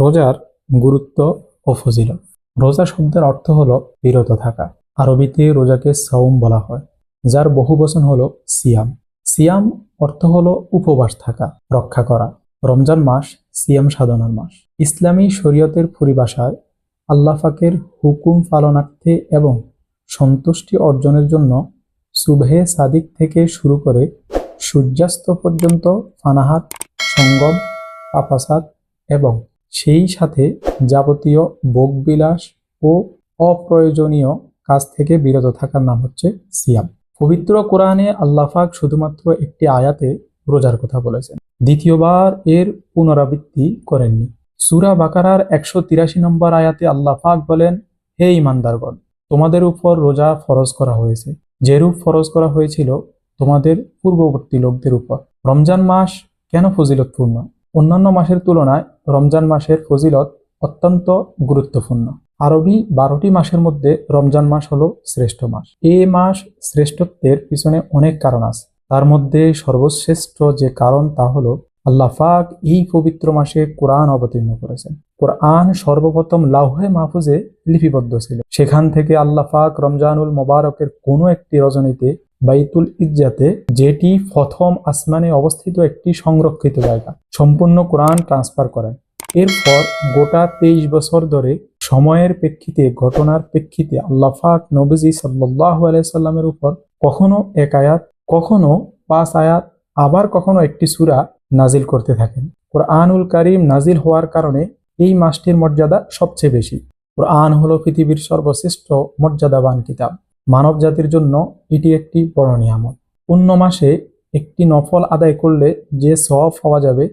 রোজার গুরুত্ব ও ফজিলত। রোজা শব্দের অর্থ হলো বিরত থাকা। আরবিতে রোজাকে সাউম বলা হয়, যার বহু বচন হলো সিয়াম। সিয়াম অর্থ হলো উপবাস থাকা, রক্ষা করা। রমজান মাস সিয়াম সাধনার মাস। ইসলামী শরীয়তের পরিভাষায় আল্লাহ পাকের হুকুম পালনার্থে এবং সন্তুষ্টি অর্জনের জন্য সুবহে সাদিক থেকে শুরু করে সূর্যাস্ত পর্যন্ত ফানাহাত, সঙ্গম পাপাসাদ এবং সেই সাথে যাবতীয় ভোগবিলাস ও অপ্রয়োজনীয় কাজ থেকে বিরত থাকার নাম হচ্ছে সিয়াম। পবিত্র কোরআনে আল্লাহাক শুধুমাত্র একটি আয়াতে রোজার কথা বলেছেন। দ্বিতীয়বার এর পুনরাবৃত্তি করেননি। সুরা বাকারার একশো তিরাশি নম্বর আয়াতে আল্লাহ পাক বলেন, হে ইমানদারগণ তোমাদের উপর রোজা ফরজ করা হয়েছে। যেরূপ ফরজ করা হয়েছিল তোমাদের পূর্ববর্তী লোকদের উপর। রমজান মাস কেন ফজিলতপূর্ণ? অন্যান্য মাসের তুলনায় রমজান মাসের ফজিলত অত্যন্ত গুরুত্বপূর্ণ। আরবি বারোটি মাসের মধ্যে রমজান মাস হলো শ্রেষ্ঠ মাস। এ মাস শ্রেষ্ঠত্বের পিছনে অনেক কারণ আছে। তার মধ্যে সর্বশ্রেষ্ঠ যে কারণ তা হলো আল্লাহ পাক এই পবিত্র মাসে কোরআন অবতীর্ণ করেছেন। কোরআন সর্বপ্রথম লাউহে মাহফুজে লিপিবদ্ধ ছিল। সেখান থেকে আল্লাহ পাক রমজানুল মোবারকের কোনো একটি রজনীতে বাইতুল ইজ্জাতে যেটি প্রথম আসমানে অবস্থিত একটি সংরক্ষিত জায়গা সম্পূর্ণ কোরআন ট্রান্সফার করেন। এরপর গোটা তেইশ বছর ধরে সময়ের প্রেক্ষিতে, ঘটনার প্রেক্ষিতে আল্লাহ পাক নবজি সাল্লাহ আলাইসাল্লামের উপর কখনো এক আয়াত, কখনো পাঁচ আয়াত, আবার কখনো একটি সূরা নাজিল করতে থাকেন। কোরআনুল কারিম নাজিল হওয়ার কারণে এই মাসটির মর্যাদা সবচেয়ে বেশি। কোরআন হলো পৃথিবীর সর্বশ্রেষ্ঠ মর্যাদাবান কিতাব। মানব জাতির জন্য এটি একটি বড় নিয়ামত। অন্য মাসে একটি নফল আদায় করলে যে সওয়াব পাওয়া যাবে,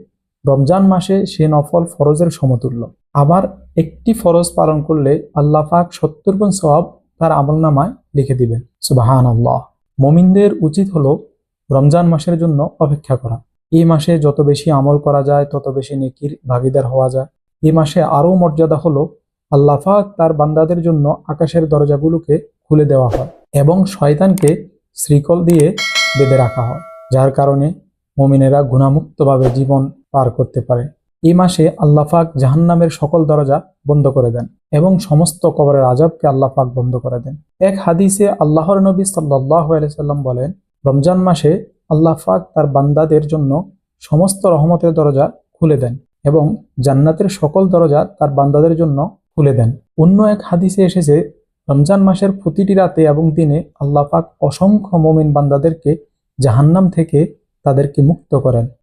রমজান মাসে সে নফল ফরজের সমতুল্য। আবার একটি ফরজ পালন করলে আল্লাহ পাক সত্তর গুণ সওয়াব তার আমলনামায় লিখে দিবেন। সুবাহান আল্লাহ মমিনদের উচিত হলো রমজান মাসের জন্য অপেক্ষা করা। এই মাসে যত বেশি আমল করা যায়, তত বেশি নেকির ভাগিদার হওয়া যায়। এই মাসে আরও মর্যাদা হলো, আল্লাহ পাক তার বান্দাদের জন্য আকাশের দরজাগুলোকে খুলে দেওয়া হয় এবং শয়তানকে শ্রীকল দিয়ে বেঁধে রাখা হয়, যার কারণে মমিনেরা গুণামুক্তভাবে জীবন পার করতে পারে। এই মাসে আল্লাফাক জাহান্নামের সকল দরজা বন্ধ করে দেন এবং সমস্ত কবরের আজাবকে আল্লাহ পাক বন্ধ করে দেন। এক হাদিসে আল্লাহর নবী সাল্লাহ সাল্লাম বলেন, রমজান মাসে আল্লাহ ফাক তার বান্দাদের জন্য সমস্ত রহমতের দরজা খুলে দেন এবং জান্নাতের সকল দরজা তার বান্দাদের জন্য খুলে দেন। অন্য এক হাদিসে এসেছে, রমজান মাসের প্রতিটি রাতে এবং দিনে আল্লাহ পাক অসংখ্য মোমিন বান্দাদেরকে জাহান্নাম থেকে তাদেরকে মুক্ত করেন।